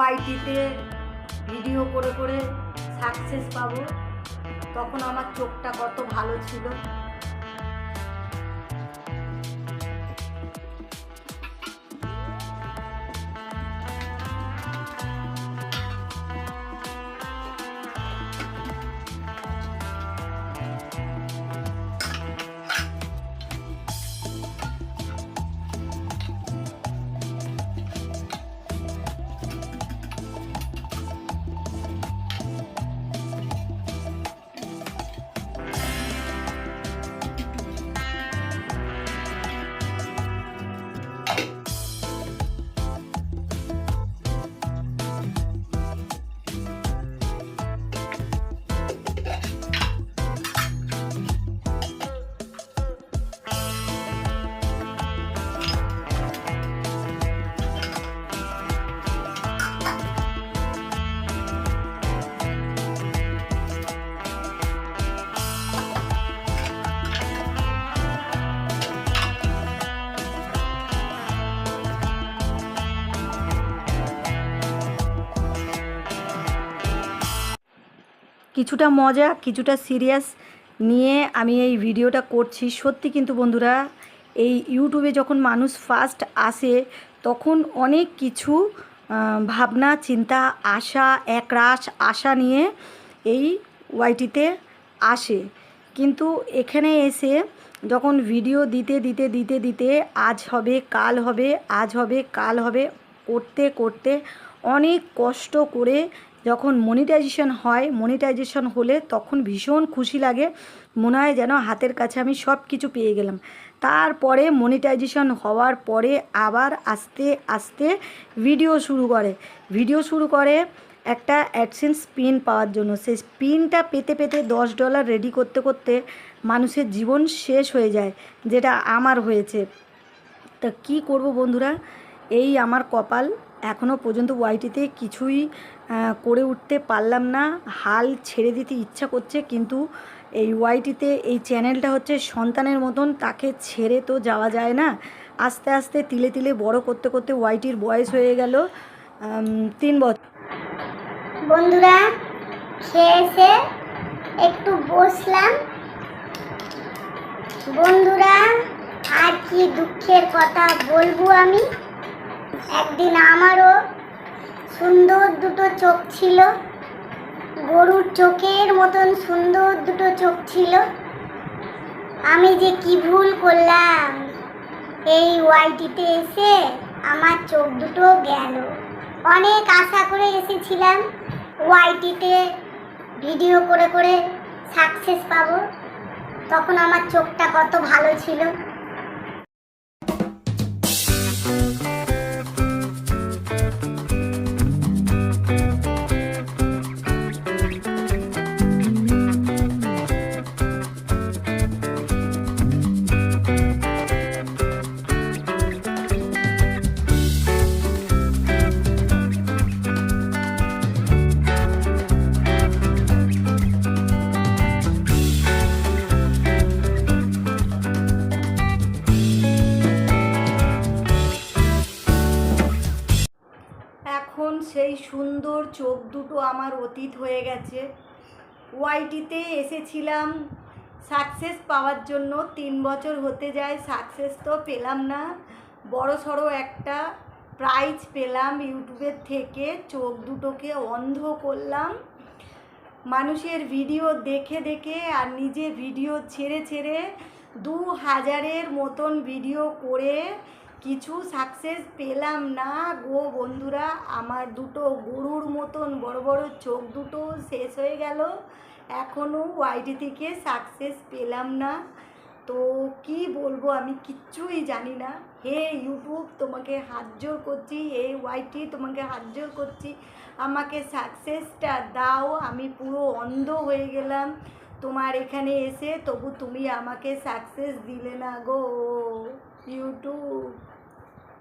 ওয়াইটিতে ভিডিও করে করে সাকসেস পাবো। তখন আমার চোখটা কত ভালো ছিল। কিছুটা মজা, কিছুটা সিরিয়াস নিয়ে আমি এই ভিডিওটা করছি। সত্যি কিন্তু বন্ধুরা, এই ইউটিউবে যখন মানুষ ফার্স্ট আসে, তখন অনেক কিছু ভাবনা, চিন্তা, আশা, একরাশ, আশা নিয়ে এই ওয়াইটিতে আসে। কিন্তু এখানে এসে যখন ভিডিও দিতে দিতে দিতে দিতে আজ হবে, কাল হবে, আজ হবে, কাল হবে, করতে করতে অনেক কষ্ট করে যখন মনিটাইজেশন হয় মনিটাইজেশন হলে তখন ভীষণ খুশি লাগে। মনে হয় যেন হাতের কাছে আমি সব কিছু পেয়ে গেলাম। তারপরে মনিটাইজেশন হওয়ার পরে আবার আস্তে আস্তে ভিডিও শুরু করে। ভিডিও শুরু করে একটা অ্যাডসেন্স পিন পাওয়ার জন্য। সেই পিনটা পেতে পেতে দশ ডলার রেডি করতে করতে মানুষের জীবন শেষ হয়ে যায়, যেটা আমার হয়েছে। তা কি করব বন্ধুরা? এই আমার কপাল। এখনও পর্যন্ত ওয়াইটিতে কিছুই করে উঠতে পারলাম না। হাল ছেড়ে দিতে ইচ্ছা করছে, কিন্তু এই ওয়াইটিতে এই চ্যানেলটা হচ্ছে সন্তানের মতন, তাকে ছেড়ে তো যাওয়া যায় না। আস্তে আস্তে তিলে তিলে বড় করতে করতে ওয়াইটির বয়স হয়ে গেল তিন বছর বন্ধুরা, খেয়ে এসে একটু বসলাম। বন্ধুরা, আর কি দুঃখের কথা বলব আমি? একদিন আমারও সুন্দর দুটো চোখ ছিল। গরুর চোখের মতন সুন্দর দুটো চোখ ছিল। আমি যে কি ভুল করলাম, এই ওয়াইটিতে এসে আমার চোখ দুটো গেল। অনেক আশা করে এসেছিলাম ওয়াইটিতে ভিডিও করে করে সাকসেস পাবো। তখন আমার চোখটা কত ভালো ছিল। সেই সুন্দর চোখ দুটো আমার অতীত হয়ে গেছে। ওয়াইটিতে এসেছিলাম। সাকসেস পাওয়ার জন্য তিন বছর হতে যায়, সাকসেস তো পেলাম না। বড় সড়ো একটা প্রাইজ পেলাম ইউটিউবের থেকে, চোখ দুটোকে অন্ধ করলাম। মানুষের ভিডিও দেখে দেখে আর নিজে ভিডিও ছেড়ে ছেড়ে দু হাজারের মতন ভিডিও করে কিছু সাকসেস পেলাম না গো বন্ধুরা। আমার দুটো গরুর মতন বড় বড় চোখ দুটো শেষ হয়ে গেল। এখনও ওয়াইটি থেকে সাকসেস পেলাম না। তো কি বলব আমি কিচ্ছুই জানি না। হে ইউটিউব তোমাকে হাত জোর করছি। হে ওয়াইটি তোমাকে হাত জোর করছি। আমাকে সাকসেসটা দাও। আমি পুরো অন্ধ হয়ে গেলাম। তোমার এখানে এসে তবু তুমি আমাকে সাকসেস দিলে না গো। ইউটিউব